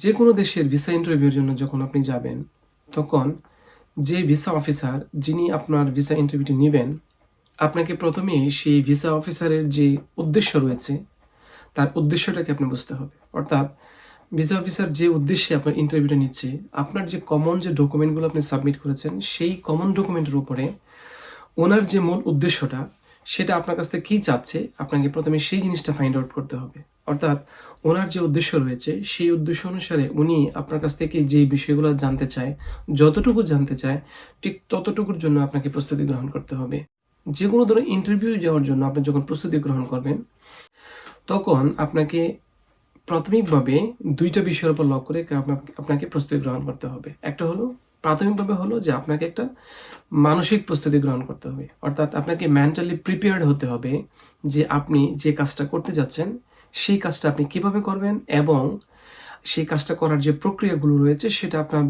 যে কোনো দেশের ভিসা ইন্টারভিউর জন্য যখন আপনি যাবেন, তখন যে ভিসা অফিসার যিনি আপনার ভিসা ইন্টারভিউটি নেবেন, আপনাকে প্রথমেই সেই ভিসা অফিসারের যে উদ্দেশ্য রয়েছে, তার উদ্দেশ্যটাকে আপনি বুঝতে হবে। অর্থাৎ ভিসা অফিসার যে উদ্দেশ্যে আপনার ইন্টারভিউটা নিচ্ছে, আপনার যে কমন যে ডকুমেন্টগুলো আপনি সাবমিট করেছেন, সেই কমন ডকুমেন্টের উপরে ওনার যে মূল উদ্দেশ্যটা, সেটা আপনার কাছ থেকে কী চাচ্ছে, আপনাকে প্রথমে সেই জিনিসটা ফাইন্ড আউট করতে হবে। অর্থাৎ ওনার যে উদ্দেশ্য রয়েছে, সেই উদ্দেশ্য অনুসারে উনি আপনার কাছ থেকে যে বিষয়গুলো জানতে চায়, যতটুকু জানতে চায়, ঠিক ততটুকুর জন্য আপনাকে প্রস্তুতি গ্রহণ করতে হবে। যে কোনো ধরনের ইন্টারভিউ যাওয়ার জন্য আপনি যখন প্রস্তুতি গ্রহণ করবেন, তখন আপনাকে প্রাথমিকভাবে দুইটা বিষয়ের উপর লক্ষ্য আপনাকে- আপনাকে প্রস্তুতি গ্রহণ করতে হবে। একটা হলো, প্রাথমিকভাবে হলো যে আপনাকে একটা মানসিক প্রস্তুতি গ্রহণ করতে হবে। অর্থাৎ আপনাকে মেন্টালি প্রিপেয়ার্ড হতে হবে যে আপনি যে কাজটা করতে যাচ্ছেন সেই কাজটা আপনি কীভাবে করবেন এবং সেই কাজটা করার যে প্রক্রিয়াগুলো রয়েছে, সেটা আপনার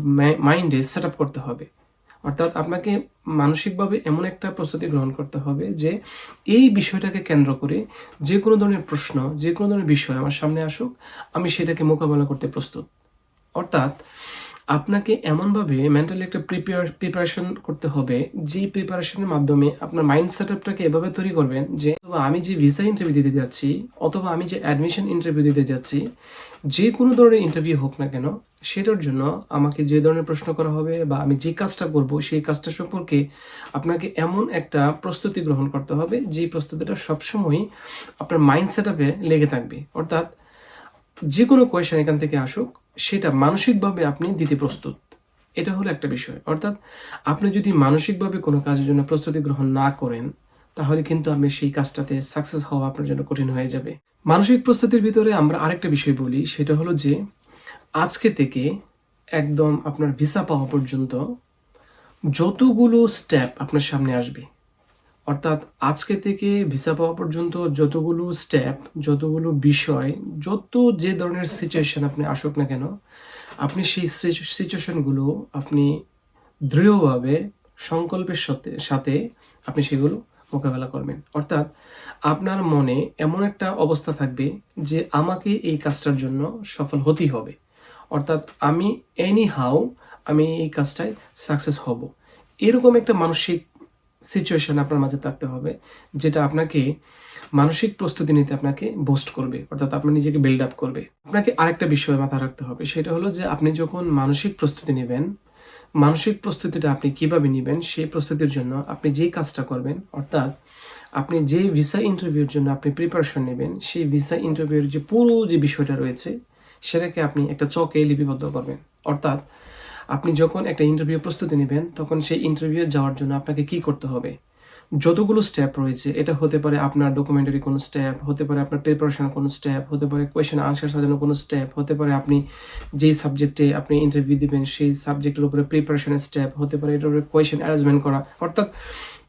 মাইন্ডে সেট আপ করতে হবে। অর্থাৎ আপনাকে মানসিকভাবে এমন একটা প্রস্তুতি গ্রহণ করতে হবে যে, এই বিষয়টাকে কেন্দ্র করে যে কোনো ধরনের প্রশ্ন যে কোনো ধরনের বিষয় আমার সামনে আসুক, আমি সেটাকে মোকাবেলা করতে প্রস্তুত। অর্থাৎ আপনাকে এমনভাবে মেন্টালি একটা প্রিপেয়ার প্রিপারেশন করতে হবে, যে প্রিপারেশনের মাধ্যমে আপনার মাইন্ড সেট আপটাকে এভাবে তৈরি করবেন যে, অথবা আমি যে ভিসা ইন্টারভিউ দিতে যাচ্ছি, অথবা আমি যে অ্যাডমিশন ইন্টারভিউ দিতে যাচ্ছি, যে কোনো ধরনের ইন্টারভিউ হোক না কেন, সেটার জন্য আমাকে যে ধরনের প্রশ্ন করা হবে বা আমি যে কাজটা করব, সেই কাজটা সম্পর্কে আপনাকে এমন একটা প্রস্তুতি গ্রহণ করতে হবে, যে প্রস্তুতিটা সবসময় আপনার মাইন্ড সেট আপে লেগে থাকবে। অর্থাৎ যে কোনো কোয়েশন এখান থেকে আসুক, সেটা মানসিকভাবে আপনি দিতে প্রস্তুত। এটা হলো একটা বিষয়। অর্থাৎ আপনি যদি মানসিকভাবে কোনো কাজের জন্য প্রস্তুতি গ্রহণ না করেন, তাহলে কিন্তু আপনি সেই কাজটাতে সাকসেস হওয়া আপনার জন্য কঠিন হয়ে যাবে। মানসিক প্রস্তুতির ভিতরে আমরা আরেকটা বিষয় বলি, সেটা হলো যে আজকে থেকে একদম আপনার ভিসা পাওয়া পর্যন্ত যতগুলো স্টেপ আপনার সামনে আসবে অর্থাৎ আজকে থেকে ভিসা পাওয়া পর্যন্ত যতগুলো স্টেপ যতগুলো বিষয়, যত যে ধরনের সিচুয়েশন আপনি আসুক না কেন, আপনি সেই সিচুয়েশনগুলো আপনি দৃঢ়ভাবে, সংকল্পের সাথে সাথে আপনি সেগুলো মোকাবেলা করবেন। অর্থাৎ আপনার মনে এমন একটা অবস্থা থাকবে যে আমাকে এই কাজটার জন্য সফল হতেই হবে। অর্থাৎ আমি এনি হাউ আমি এই কাজটায় সাকসেস হব। এরকম একটা মানসিক সিচুয়েশন আপনার মাঝে থাকতে হবে, যেটা আপনাকে মানসিক প্রস্তুতি নিতে আপনাকে বোস্ট করবে, অর্থাৎ আপনার নিজেকে বিল্ড আপ করবে। আপনাকে আরেকটা বিষয় মাথায় রাখতে হবে, সেটা হলো যে আপনি যখন মানসিক প্রস্তুতি নেবেন, মানসিক প্রস্তুতিটা আপনি কীভাবে নেবেন, সেই প্রস্তুতির জন্য আপনি যেই কাজটা করবেন, অর্থাৎ আপনি যে ভিসা ইন্টারভিউর জন্য আপনি প্রিপারেশন নেবেন, সেই ভিসা ইন্টারভিউর যে পুরো যে বিষয়টা রয়েছে, সেটাকে আপনি একটা চকে লিপিবদ্ধ করবেন। অর্থাৎ আপনি যখন একটা ইন্টারভিউ প্রস্তুতি নেবেন, তখন সেই ইন্টারভিউ যাওয়ার জন্য আপনাকে কি করতে হবে? যতগুলো স্টেপ রয়েছে, এটা হতে পারে আপনার ডকুমেন্টারি কোনো স্টেপ হতে পারে আপনার প্রিপারেশন কোনো স্টেপ হতে পারে কোয়েশন আনসার সাজানো কোনো স্টেপ হতে পারে আপনি যেই সাবজেক্টে আপনি ইন্টারভিউ দিবেন, সেই সাবজেক্টের উপরে প্রিপারেশনের স্টেপ হতে পারে এটার উপরে কোয়েশন অ্যারেঞ্জমেন্ট করা। অর্থাৎ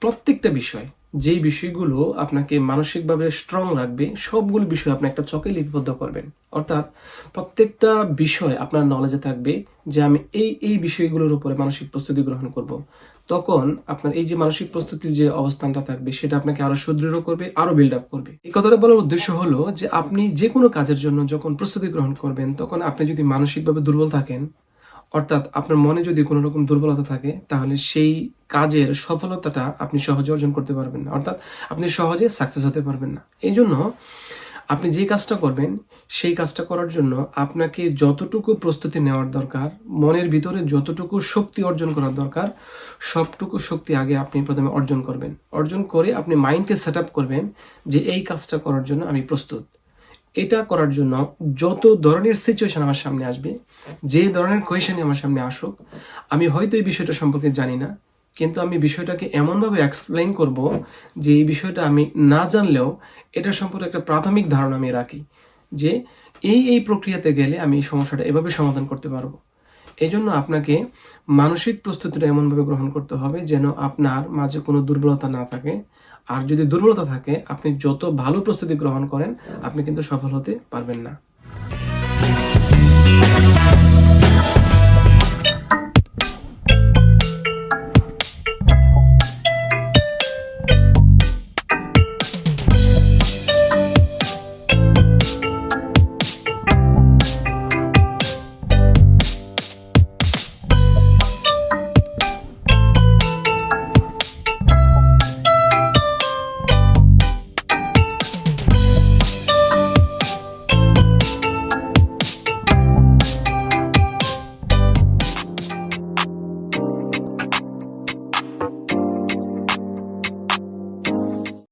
প্রত্যেকটা বিষয় যেই বিষয়গুলো আপনাকে মানসিকভাবে স্ট্রং রাখবে, সবগুলো বিষয় আপনি একটা চকে লিপিবদ্ধ করবেন। অর্থাৎ প্রত্যেকটা বিষয় আপনার নলেজে থাকবে যে আমি এই এই বিষয়গুলোর উপরে মানসিক প্রস্তুতি গ্রহণ করব। তখন আপনার এই যে মানসিক প্রস্তুতির যে অবস্থানটা থাকবে, সেটা আপনাকে আরও সুদৃঢ় করবে, আরও বিল্ড আপ করবে। এই কথাটা বলার উদ্দেশ্য হলো যে আপনি যে কোনো কাজের জন্য যখন প্রস্তুতি গ্রহণ করবেন, তখন আপনি যদি মানসিকভাবে দুর্বল থাকেন, অর্থাৎ আপনার মনে যদি কোনো রকম দুর্বলতা থাকে, তাহলে সেই কাজের সফলতাটা আপনি সহজে অর্জন করতে পারবেন না। অর্থাৎ আপনি সহজে সাকসেস হতে পারবেন না। এই জন্য আপনি যে কাজটা করবেন, সেই কাজটা করার জন্য আপনাকে যতটুকু প্রস্তুতি নেওয়ার দরকার, মনের ভিতরে যতটুকু শক্তি অর্জন করার দরকার, সবটুকু শক্তি আগে আপনি প্রথমে অর্জন করবেন। অর্জন করে আপনি মাইন্ডকে সেট আপ করবেন যে এই কাজটা করার জন্য আমি প্রস্তুত। এটা করার জন্য যত ধরনের সিচুয়েশন আমার সামনে আসবে, যে ধরনের কোয়েশনই আমার সামনে আসুক, আমি হয়তো এই বিষয়টা সম্পর্কে জানি না কিন্তু আমি বিষয়টাকে এমনভাবে এক্সপ্লেন করব যে এই বিষয়টা আমি না জানলেও এটা সম্পর্কে একটা প্রাথমিক ধারণা আমি রাখি যে এই এই প্রক্রিয়াতে গেলে আমি এই সমস্যাটা এভাবে সমাধান করতে পারব। এই জন্য আপনাকে মানসিক প্রস্তুতিটা এমনভাবে গ্রহণ করতে হবে যেন আপনার মাঝে কোনো দুর্বলতা না থাকে। আর যদি দুর্বলতা থাকে, আপনি যত ভালো প্রস্তুতি গ্রহণ করেন, আপনি কিন্তু সফল হতে পারবেন না।